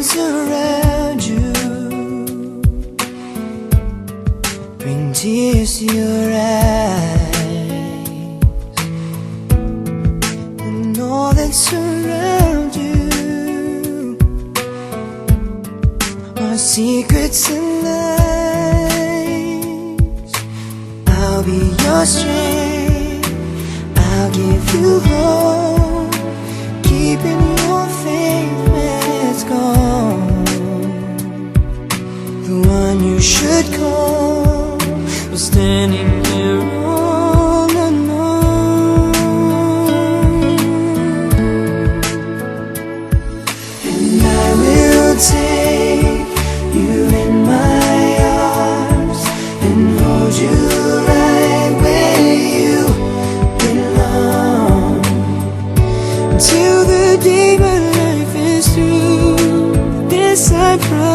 Around you. Bring tears to your eyes and all that surrounds you. Are secrets and lies. I'll be your strength. I'll give you hope. Keeping faith The one you should call was standing there my life